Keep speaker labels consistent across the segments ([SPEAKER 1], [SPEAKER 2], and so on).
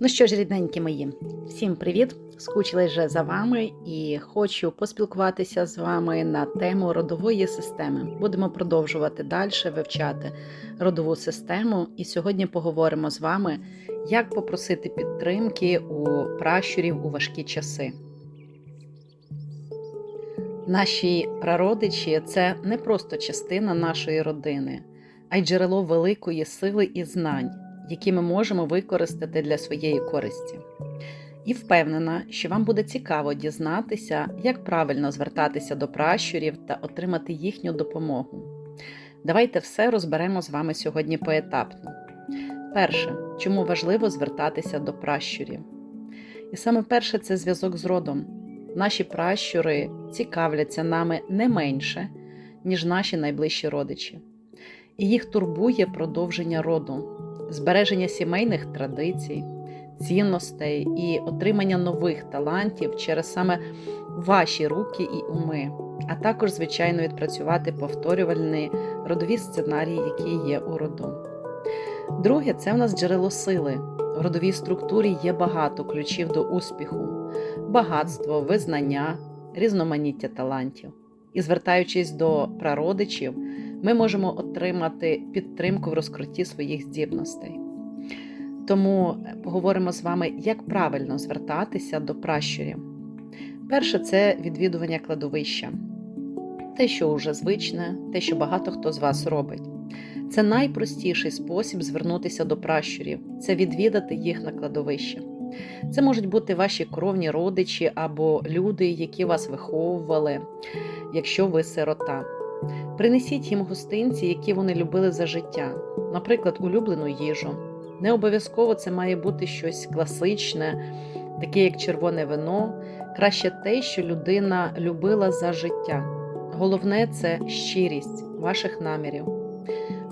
[SPEAKER 1] Ну що ж, рідненькі мої, всім привіт! Скучили вже за вами і хочу поспілкуватися з вами на тему родової системи. Будемо продовжувати далі вивчати родову систему, і сьогодні поговоримо з вами, як попросити підтримки у пращурів у важкі часи. Наші прародичі це не просто частина нашої родини, а й джерело великої сили і знань які ми можемо використати для своєї користі. І впевнена, що вам буде цікаво дізнатися, як правильно звертатися до пращурів та отримати їхню допомогу. Давайте все розберемо з вами сьогодні поетапно. Перше, чому важливо звертатися до пращурів? І саме перше це зв'язок з родом. Наші пращури цікавляться нами не менше, ніж наші найближчі родичі, і їх турбує продовження роду збереження сімейних традицій, цінностей і отримання нових талантів через саме ваші руки і уми, а також, звичайно, відпрацювати повторювальні родові сценарії, які є у роду. Друге, це в нас джерело сили. В родовій структурі є багато ключів до успіху, багатство, визнання, різноманіття талантів. І звертаючись до прародичів, ми можемо отримати підтримку в розкрутті своїх здібностей. Тому поговоримо з вами, як правильно звертатися до пращурів. Перше це відвідування кладовища. Те, що вже звичне, те, що багато хто з вас робить. Це найпростіший спосіб звернутися до пращурів це відвідати їх на кладовище. Це можуть бути ваші кровні родичі або люди, які вас виховували, якщо ви сирота. Принесіть їм гостинці, які вони любили за життя, наприклад, улюблену їжу. Не обов'язково це має бути щось класичне, таке як червоне вино, краще те, що людина любила за життя. Головне це щирість ваших намірів.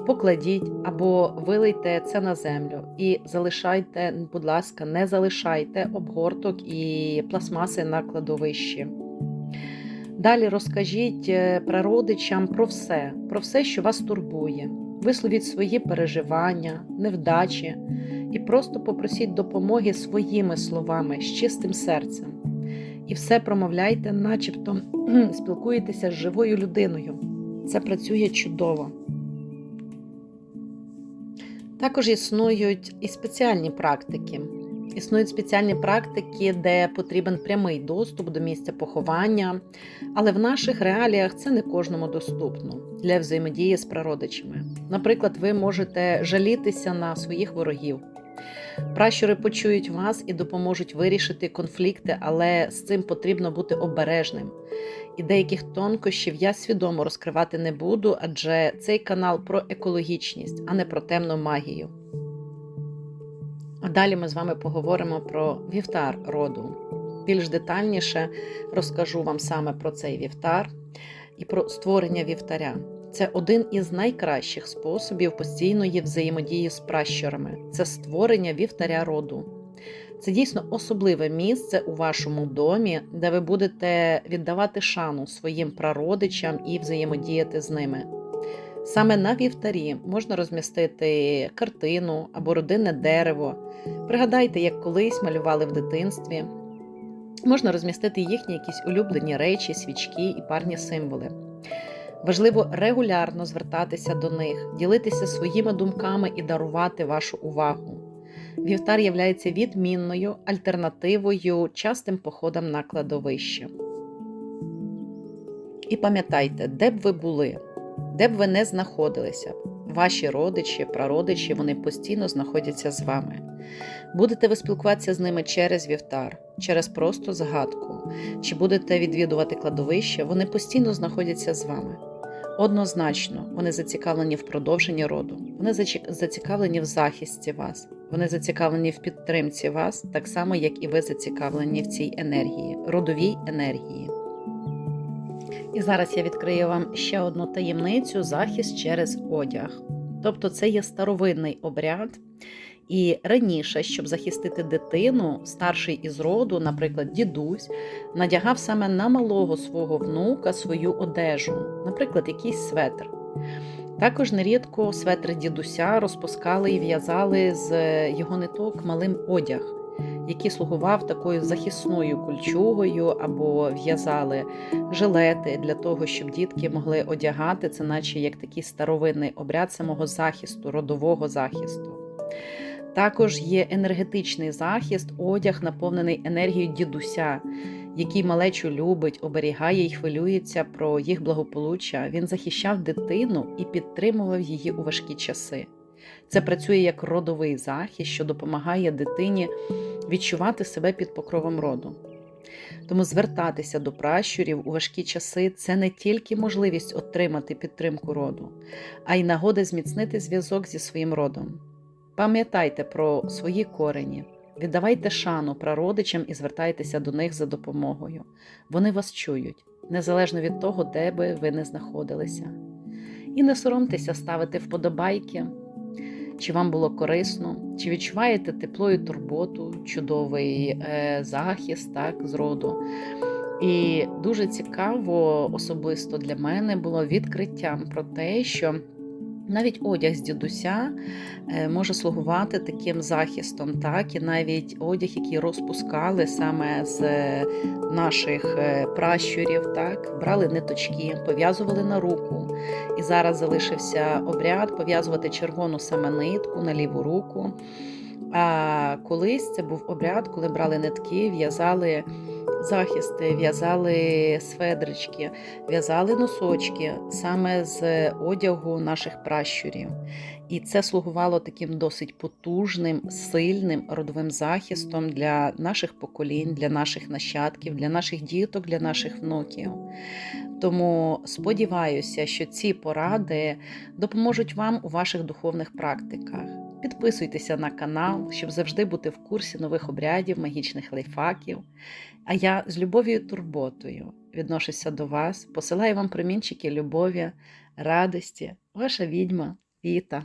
[SPEAKER 1] Покладіть або вилийте це на землю і залишайте, будь ласка, не залишайте обгорток і пластмаси на кладовищі. Далі розкажіть е, прародичам про все, про все, що вас турбує. Висловіть свої переживання, невдачі і просто попросіть допомоги своїми словами з чистим серцем. І все промовляйте, начебто спілкуєтеся з живою людиною. Це працює чудово. Також існують і спеціальні практики. Існують спеціальні практики, де потрібен прямий доступ до місця поховання, але в наших реаліях це не кожному доступно для взаємодії з прародичами. Наприклад, ви можете жалітися на своїх ворогів. Пращури почують вас і допоможуть вирішити конфлікти, але з цим потрібно бути обережним. І деяких тонкощів я свідомо розкривати не буду, адже цей канал про екологічність, а не про темну магію. А далі ми з вами поговоримо про вівтар роду. Більш детальніше розкажу вам саме про цей вівтар і про створення вівтаря. Це один із найкращих способів постійної взаємодії з пращурами це створення вівтаря роду. Це дійсно особливе місце у вашому домі, де ви будете віддавати шану своїм прародичам і взаємодіяти з ними. Саме на вівтарі можна розмістити картину або родинне дерево. Пригадайте, як колись малювали в дитинстві. Можна розмістити їхні якісь улюблені речі, свічки і парні символи. Важливо регулярно звертатися до них, ділитися своїми думками і дарувати вашу увагу. Вівтар являється відмінною альтернативою частим походам на кладовище. І пам'ятайте, де б ви були, де б ви не знаходилися, ваші родичі, прародичі, вони постійно знаходяться з вами. Будете ви спілкуватися з ними через вівтар, через просто згадку, чи будете відвідувати кладовище, вони постійно знаходяться з вами. Однозначно, вони зацікавлені в продовженні роду, вони зацікавлені в захисті вас, вони зацікавлені в підтримці вас, так само, як і ви зацікавлені в цій енергії, родовій енергії. І зараз я відкрию вам ще одну таємницю захист через одяг. Тобто, це є старовинний обряд. І раніше, щоб захистити дитину, старший із роду, наприклад, дідусь, надягав саме на малого свого внука свою одежу, наприклад, якийсь светр. Також нерідко светри дідуся розпускали і в'язали з його ниток малим одяг, який слугував такою захисною кульчугою, або в'язали жилети для того, щоб дітки могли одягати це, наче як такий старовинний обряд самого захисту, родового захисту. Також є енергетичний захист, одяг, наповнений енергією дідуся, який малечу любить, оберігає і хвилюється про їх благополуччя. Він захищав дитину і підтримував її у важкі часи. Це працює як родовий захист, що допомагає дитині відчувати себе під покровом роду. Тому звертатися до пращурів у важкі часи це не тільки можливість отримати підтримку роду, а й нагода зміцнити зв'язок зі своїм родом. Пам'ятайте про свої корені, віддавайте шану прародичам і звертайтеся до них за допомогою. Вони вас чують, незалежно від того, де би ви не знаходилися. І не соромтеся ставити вподобайки, чи вам було корисно, чи відчуваєте тепло і турботу, чудовий е, захист так, з роду. І дуже цікаво особисто для мене було відкриттям про те, що навіть одяг з дідуся е, може слугувати таким захистом, так і навіть одяг, який розпускали саме з е, наших е, пращурів, так брали ниточки, пов'язували на руку. І зараз залишився обряд пов'язувати червону саме нитку на ліву руку. А колись це був обряд, коли брали нитки, в'язали захисти, в'язали сведрички, в'язали носочки саме з одягу наших пращурів. І це слугувало таким досить потужним, сильним родовим захистом для наших поколінь, для наших нащадків, для наших діток, для наших внуків. Тому сподіваюся, що ці поради допоможуть вам у ваших духовних практиках. Підписуйтеся на канал, щоб завжди бути в курсі нових обрядів, магічних лайфхаків. А я з любов'ю і турботою відношуся до вас, посилаю вам промінчики любові, радості, ваша відьма Віта.